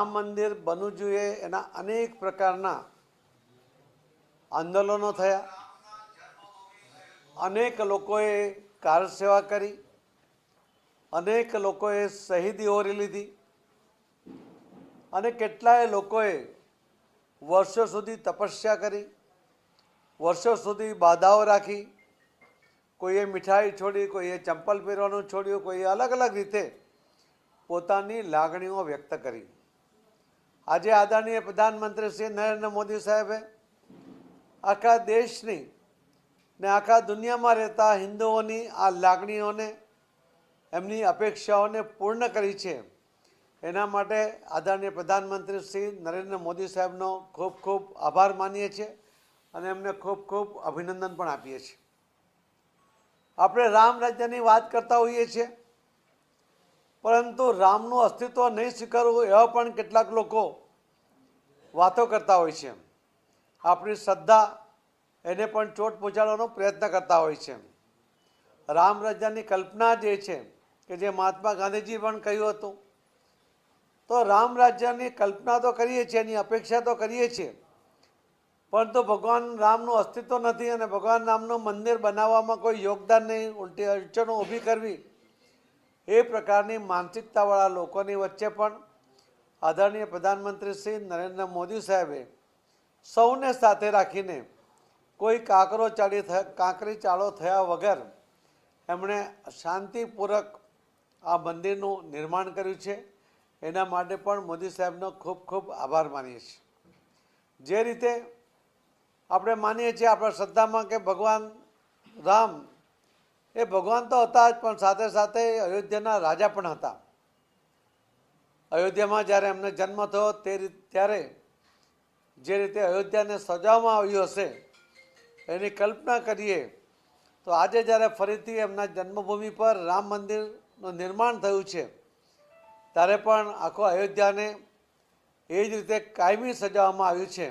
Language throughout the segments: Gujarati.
રામ મંદિર બનવું જોઈએ. એના અનેક પ્રકારના આંદોલનો થયા. અનેક લોકોએ કાર સેવા કરી. અનેક લોકોએ શહીદી ઓરી લીધી. અને કેટલાય લોકોએ વર્ષો સુધી તપસ્યા કરી. વર્ષો સુધી બાધાઓ રાખી. કોઈએ મીઠાઈ છોડી, કોઈએ ચંપલ પહેરવાનું છોડ્યું, કોઈએ અલગ અલગ રીતે પોતાની લાગણીઓ વ્યક્ત કરી. આજે આદરણીય પ્રધાનમંત્રી શ્રી નરેન્દ્ર મોદી સાહેબે આખા દેશની ને આખા દુનિયામાં રહેતા હિન્દુઓની આ લાગણીઓને, એમની અપેક્ષાઓને પૂર્ણ કરી છે. એના માટે આદરણીય પ્રધાનમંત્રી શ્રી નરેન્દ્ર મોદી સાહેબનો ખૂબ ખૂબ આભાર માનીએ છીએ અને એમને ખૂબ ખૂબ અભિનંદન પણ આપીએ છીએ. આપણે રામ રાજ્યની વાત કરતા હોઈએ છીએ. પરંતુ રામનું અસ્તિત્વ નહીં સ્વીકારવું એવા પણ કેટલાક લોકો વાતો કરતા હોય છે. આપણી શ્રદ્ધા એને પણ ચોટ પહોંચાડવાનો પ્રયત્ન કરતા હોય છે. રામ રાજાની કલ્પના જે છે કે જે મહાત્મા ગાંધીજી પણ કહ્યું હતું. તો રામ રાજ્યની કલ્પના તો કરીએ છીએ, એની અપેક્ષા તો કરીએ છીએ. પરંતુ ભગવાન રામનું અસ્તિત્વ નથી અને ભગવાન રામનું મંદિર બનાવવામાં કોઈ યોગદાન નહીં, ઉલટી અડચણો ઊભી કરવી એ પ્રકારની માનસિકતાવાળા લોકોની વચ્ચે પણ આદરણીય પ્રધાનમંત્રી શ્રી નરેન્દ્ર મોદી સાહેબે સૌને સાથે રાખીને કોઈ કાંકરો ચાળી કાંકરી ચાળો થયા વગર એમણે શાંતિપૂર્વક આ મંદિરનું નિર્માણ કર્યું છે. એના માટે પણ મોદી સાહેબનો ખૂબ ખૂબ આભાર માનીએ છીએ. જે રીતે આપણે માનીએ છીએ આપણા શ્રદ્ધામાં કે ભગવાન રામ એ ભગવાન તો હતા જ, પણ સાથે સાથે અયોધ્યાના રાજા પણ હતા. અયોધ્યામાં જ્યારે એમને જન્મ થયો તે ત્યારે જે રીતે અયોધ્યાને સજાવવામાં આવ્યું હશે, એની કલ્પના કરીએ, તો આજે જ્યારે ફરીથી એમના જન્મભૂમિ પર રામ મંદિરનું નિર્માણ થયું છે, ત્યારે પણ આખો અયોધ્યાને એ જ રીતે કાયમી સજાવવામાં આવ્યું છે.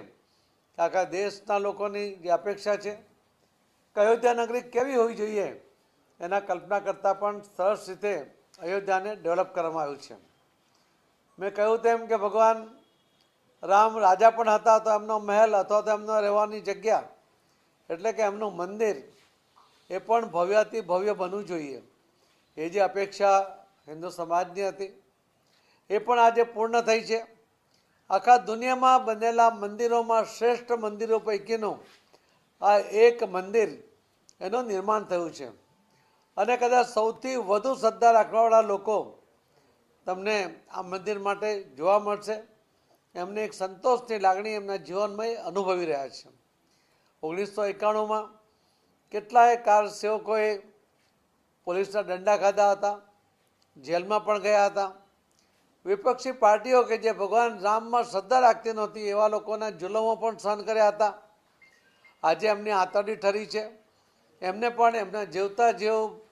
આખા દેશના લોકોની જે અપેક્ષા છે, કે અયોધ્યા નગરી કેવી હોવી જોઈએ? એના કલ્પના કરતાં પણ સરસ રીતે અયોધ્યાને ડેવલપ કરવામાં આવ્યું છે. મેં કહ્યું તેમ કે ભગવાન રામ રાજા પણ હતા તો એમનો મહેલ અથવા તો એમનો રહેવાની જગ્યા એટલે કે એમનું મંદિર એ પણ ભવ્યાથી ભવ્ય બનવું જોઈએ. એ જે અપેક્ષા હિન્દુ સમાજની હતી, એ પણ આજે પૂર્ણ થઈ છે. આખા દુનિયામાં બનેલા મંદિરોમાં શ્રેષ્ઠ મંદિરો પૈકીનું આ એક મંદિર એનું નિર્માણ થયું છે. અને કદાચ સૌથી વધુ શ્રદ્ધા રાખવાવાળા લોકો તમને આ મંદિર માટે જોવા મળશે. એમને એક સંતોષની લાગણી એમના જીવનમાં અનુભવી રહ્યા છે. ઓગણીસો એકાણુંમાં કેટલાય કાર સેવકોએ પોલીસના દંડા ખાધા હતા, જેલમાં પણ ગયા હતા. વિપક્ષી પાર્ટીઓ કે જે ભગવાન રામમાં શ્રદ્ધા રાખતી નહોતી, એવા લોકોના જુલમો પણ સહન કર્યા હતા. આજે એમની આતરડી ઠરી છે. એમને પણ એમના જીવતા જેવું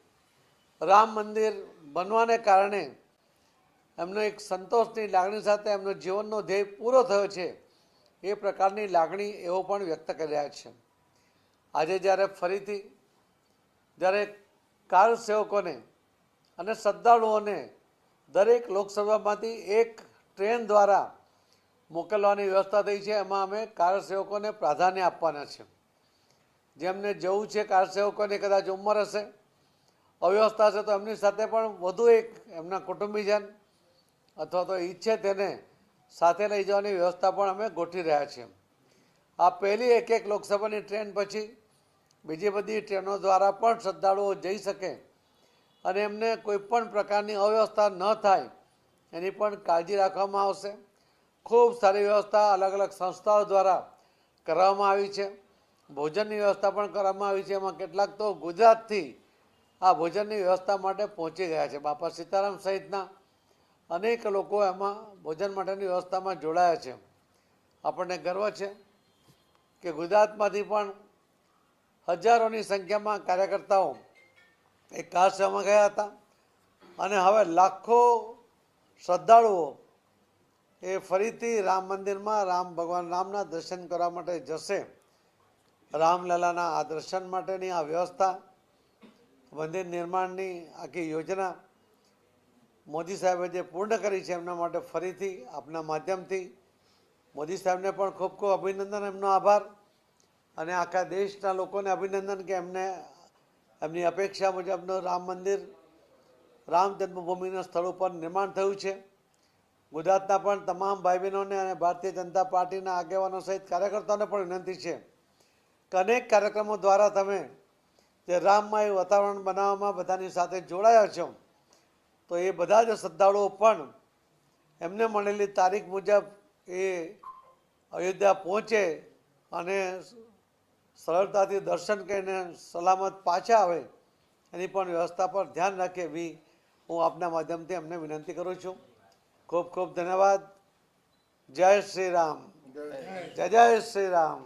રામ મંદિર બનવાને કારણે એમનો એક સંતોષની લાગણી સાથે એમનો જીવનનો ધ્યેય પૂરો થયો છે, એ પ્રકારની લાગણી એવો પણ વ્યક્ત કરી રહ્યા છે. આજે જ્યારે ફરીથી, જ્યારે કાર સેવકોને અને શ્રદ્ધાળુઓને દરેક લોકસભામાંથી એક ટ્રેન દ્વારા મોકલવાની વ્યવસ્થા થઈ છે, એમાં અમે કાર સેવકોને પ્રાધાન્ય આપવાના છે. જેમને જવું છે કાર સેવકોને કદાચ ઉંમર હશે અવ્યવસ્થા છે તો એમની સાથે પણ વધુ એક એમના કુટુંબીજન અથવા તો ઈચ્છે તેને સાથે લઈ જવાની વ્યવસ્થા પણ અમે ગોઠવી રહ્યા છીએ. આ પહેલી એક એક લોકસભાની ટ્રેન પછી બીજી બધી ટ્રેનો દ્વારા પણ શ્રદ્ધાળુઓ જઈ શકે અને એમને કોઈ પણ પ્રકારની અવ્યવસ્થા ન થાય એની પણ કાળજી રાખવામાં આવશે. ખૂબ સારી વ્યવસ્થા અલગ અલગ સંસ્થાઓ દ્વારા કરવામાં આવી છે. ભોજનની વ્યવસ્થા પણ કરવામાં આવી છે. એમાં કેટલાક તો ગુજરાતથી આ ભોજનની વ્યવસ્થા માટે પહોંચી ગયા છે બાપા સીતારામ સહિતના અનેક લોકો એમાં ભોજન માટેની વ્યવસ્થામાં જોડાયા છે. આપણને ગર્વ છે કે ગુજરાતમાંથી પણ હજારોની સંખ્યામાં કાર્યકર્તાઓ એ કાર સેવામાં ગયા હતા અને હવે લાખો શ્રદ્ધાળુઓ એ ફરીથી રામ મંદિરમાં રામ ભગવાન રામના દર્શન કરવા માટે જશે. રામલલાના આ દર્શન માટેની આ વ્યવસ્થા મંદિર નિર્માણની આખી યોજના મોદી સાહેબે જે પૂર્ણ કરી છે, એમના માટે ફરીથી આપના માધ્યમથી. મોદી સાહેબને પણ ખૂબ ખૂબ અભિનંદન, એમનો આભાર. અને આખા દેશના લોકોને અભિનંદન કે એમને, એમની અપેક્ષા મુજબનું રામ મંદિર, રામ જન્મભૂમિના સ્થળ ઉપર નિર્માણ થયું છે. ગુજરાતના પણ તમામ ભાઈ બહેનોને અને ભારતીય જનતા પાર્ટીના આગેવાનો સહિત કાર્યકર્તાઓને પણ વિનંતી છે કે અનેક કાર્યક્રમો દ્વારા તમે જે રામમય વાતાવરણ બનાવવામાં બધાની સાથે જોડાયા છો. તો એ બધા જ શ્રદ્ધાળુઓ પણ એમને મળેલી તારીખ મુજબ એ અયોધ્યા પહોંચે અને સરળતાથી દર્શન કરીને સલામત પાછા આવે એની પણ વ્યવસ્થા પર ધ્યાન રાખે એવી હું આપના માધ્યમથી એમને વિનંતી કરું છું. ખૂબ ખૂબ ધન્યવાદ. જય શ્રી રામ. જય જય શ્રી રામ.